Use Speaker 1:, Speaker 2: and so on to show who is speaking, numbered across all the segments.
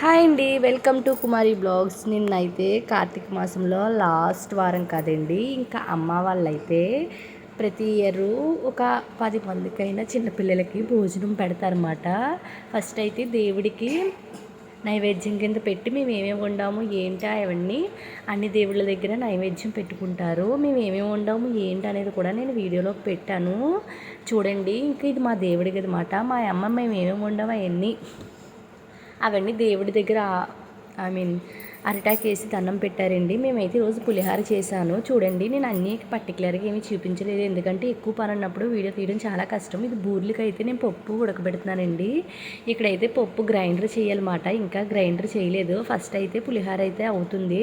Speaker 1: Hi అండి welcome to Kumari blogs. నిన్నైతే కార్తీక మాసంలో లాస్ట్ వారం కదండి ఇంకా అమ్మ వాళ్ళైతే ప్రతి ఇయర్ ఒక పది మందికైనా చిన్నపిల్లలకి భోజనం పెడతారన్నమాట. ఫస్ట్ అయితే దేవుడికి నైవేద్యం కింద పెట్టి మేము ఏమేమి వండాము ఏంటి అవన్నీ అన్ని దేవుళ్ళ దగ్గర నైవేద్యం పెట్టుకుంటారు. మేము ఏమేమి వండాము ఏంటి అనేది కూడా నేను వీడియోలో పెట్టాను. చూడండి ఇంకా ఇది మా దేవుడికి అనమాట మా అమ్మ మేము ఏమేమి వండాము అవన్నీ. అవన్నీ దేవుడి దగ్గర ఐ మీన్ అరిటాక్ వేసి దండం పెట్టారండి. మేమైతే ఈరోజు పులిహార చేశాను. చూడండి నేను అన్నీ పర్టికులర్గా ఏమీ చూపించలేదు. ఎందుకంటే ఎక్కువ పని ఉన్నప్పుడు వీడియో తీయడం చాలా కష్టం. ఇది బూర్లకి అయితే నేను పప్పు ఉడకబెడుతున్నానండి. ఇక్కడైతే పప్పు గ్రైండర్ చేయాలన్నమాట. ఇంకా గ్రైండర్ చేయలేదు. ఫస్ట్ అయితే పులిహార అయితే అవుతుంది.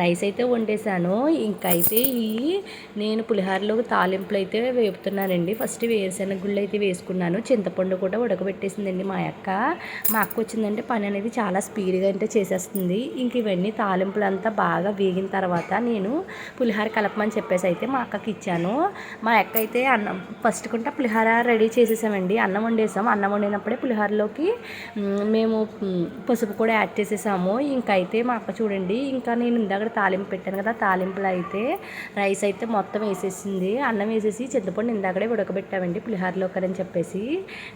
Speaker 1: రైస్ అయితే వండేసాను ఇంకా అయితే ఈ నేను పులిహారలో తాలింపులు అయితే వేపుతున్నానండి. ఫస్ట్ వేరుశెనగ గుళ్ళు అయితే వేసుకున్నాను. చింతపండు కూడా ఉడకబెట్టేసిందండి మా అక్క. మా అక్క వచ్చిందంటే పని అనేది చాలా స్పీడ్గా అంటే చేసేస్తుంది. ఇంక ఇవన్నీ ఇవన్నీ తాలింపులంతా బాగా వేగిన తర్వాత నేను పులిహార కలపమని చెప్పేసి అయితే మా అక్కకి ఇచ్చాను. మా అక్క అయితే అన్నం ఫస్ట్ కుంటే పులిహార రెడీ చేసేసామండి. అన్నం వండేసాం అన్నం వండినప్పుడే పులిహారలోకి మేము పసుపు కూడా యాడ్ చేసేసాము. ఇంకా అయితే మా అక్క చూడండి ఇంకా నేను ఇందాక తాలింపు పెట్టాను కదా తాలింపులో అయితే రైస్ అయితే మొత్తం వేసేసింది. అన్నం వేసేసి చింతపండు ఇందాకడే ఉడకబెట్టామండి పులిహారలోకి అని చెప్పేసి.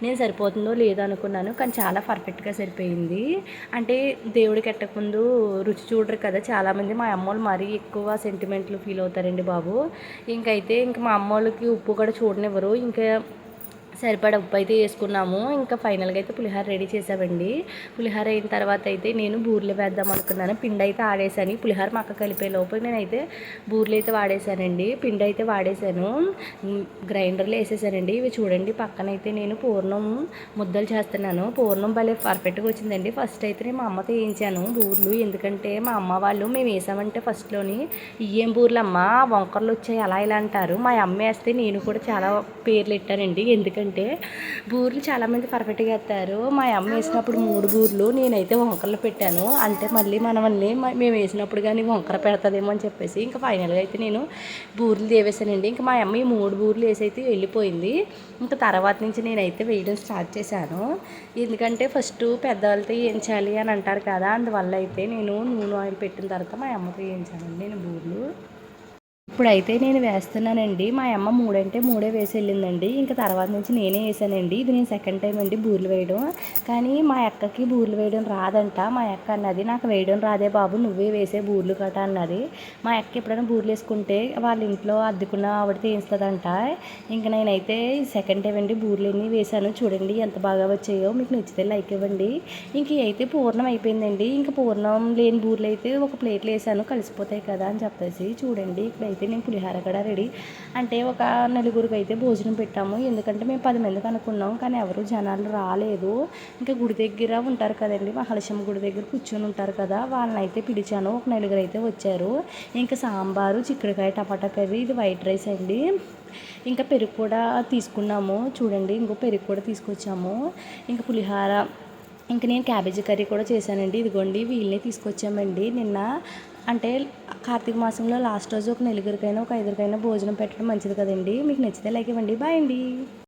Speaker 1: నేను సరిపోతుందో లేదో అనుకున్నాను కానీ చాలా పర్ఫెక్ట్గా సరిపోయింది. అంటే దేవుడికి ఎట్టకముందు రుచి చూడరు కదా. చాలామంది మా అమ్మోళ్ళు మరీ ఎక్కువ సెంటిమెంట్లు ఫీల్ అవుతారండి బాబు. ఇంకైతే ఇంక మా అమ్మోళ్ళకి ఉప్పు కూడా చూడనివ్వరు. ఇంకా సరిపడ ఉప్పు అయితే వేసుకున్నాము. ఇంకా ఫైనల్గా అయితే పులిహోర రెడీ చేసామండి. పులిహోర అయిన తర్వాత అయితే నేను బూర్లు వేద్దాం అనుకున్నాను. పిండి అయితే ఆడేసాను పులిహోర మక్క కలిపే లోపు నేనైతే బూర్లు అయితే వాడేసానండి పిండి అయితే వాడేసాను గ్రైండర్లో వేసేసానండి ఇవి చూడండి పక్కన అయితే నేను పూర్ణం ముద్దలు చేస్తున్నాను. పూర్ణం భలే పర్ఫెక్ట్గా వచ్చిందండి. ఫస్ట్ అయితే నేను మా అమ్మతో వేయించాను బూర్లు. ఎందుకంటే మా అమ్మ వాళ్ళు మేము వేసామంటే ఫస్ట్లోని ఏం బూర్లు అమ్మ వంకర్లు వచ్చాయి అలా ఇలా అంటారు. మా అమ్మ వేస్తే నేను కూడా చాలా పేర్లు పెట్టానండి ఎందుకంటే ఏంటంటే బూర్లు చాలామంది పర్ఫెక్ట్గా వేస్తారు మా అమ్మ వేసినప్పుడు మూడు బూర్లు నేనైతే వంకరలు పెట్టాను. అంటే మళ్ళీ మనమల్ని మేము వేసినప్పుడు కానీ వంకర పెడతాదేమో అని చెప్పేసి ఇంకా ఫైనల్గా అయితే నేను బూర్లు దేవేశానండి ఇంకా మా అమ్మ ఈ మూడు బూర్లు వేసి అయితే వెళ్ళిపోయింది. ఇంకా తర్వాత నుంచి నేనైతే వేయడం స్టార్ట్ చేశాను. ఎందుకంటే ఫస్ట్ పెద్దవాళ్ళతో వేయించాలి అని అంటారు కదా అందువల్ల అయితే నేను నూనె ఆయిల్ పెట్టిన తర్వాత మా అమ్మతో వేయించానండి నేను బూర్లు. ఇప్పుడైతే నేను వేస్తున్నానండి. మా అమ్మ మూడంటే మూడే వేసి వెళ్ళిందండి ఇంకా తర్వాత నుంచి నేనే వేసానండి. ఇది నేను సెకండ్ టైం అండి బూర్లు వేయడం. కానీ మా అక్కకి బూర్లు వేయడం రాదంట. మా అక్క అన్నది నాకు వేయడం రాదే బాబు నువ్వే వేసే బూర్లు కట అన్నది. మా అక్క ఎప్పుడైనా బూర్లు వేసుకుంటే వాళ్ళ ఇంట్లో అద్దెకున్న ఆవిడ తీస్తుందంట ఇంకా నేనైతే సెకండ్ టైం అండి బూర్లు ఎన్ని వేసాను చూడండి ఎంత బాగా వచ్చాయో. మీకు నచ్చితే లైక్ ఇవ్వండి. ఇంక అయితే పూర్ణం అయిపోయిందండి. ఇంకా పూర్ణం లేని బూర్లు అయితే ఒక ప్లేట్లు వేసాను. కలిసిపోతాయి కదా అని చెప్పేసి చూడండి ఇక్కడైతే అయితే నేను పులిహార కూడా రెడీ. అంటే ఒక నలుగురికి అయితే భోజనం పెట్టాము. ఎందుకంటే మేము పది మందికి అనుకున్నాం కానీ ఎవరు జనాలు రాలేదు. ఇంకా గుడి దగ్గర ఉంటారు కదండి మహాలక్ష్మి గుడి దగ్గర కూర్చొని ఉంటారు కదా వాళ్ళని అయితే పిలిచాను. ఒక నలుగురు అయితే వచ్చారు. ఇంకా సాంబారు చిక్కుడుకాయ టమాటా కర్రీ ఇది వైట్ రైస్ అండి. ఇంకా పెరుగు కూడా తీసుకున్నాము. చూడండి ఇంకో పెరుగు కూడా తీసుకొచ్చాము. ఇంకా పులిహార ఇంకా నేను క్యాబేజీ కర్రీ కూడా చేశానండి. ఇదిగోండి వీళ్ళని తీసుకొచ్చామండి. నిన్న అంటే కార్తీక మాసంలో లాస్ట్ రోజు ఒక నలుగురికైనా ఒక ఐదుగురికైనా భోజనం పెట్టడం మంచిది కదండి. మీకు నచ్చితే లైక్ ఇవ్వండి. బాయ్ అండి.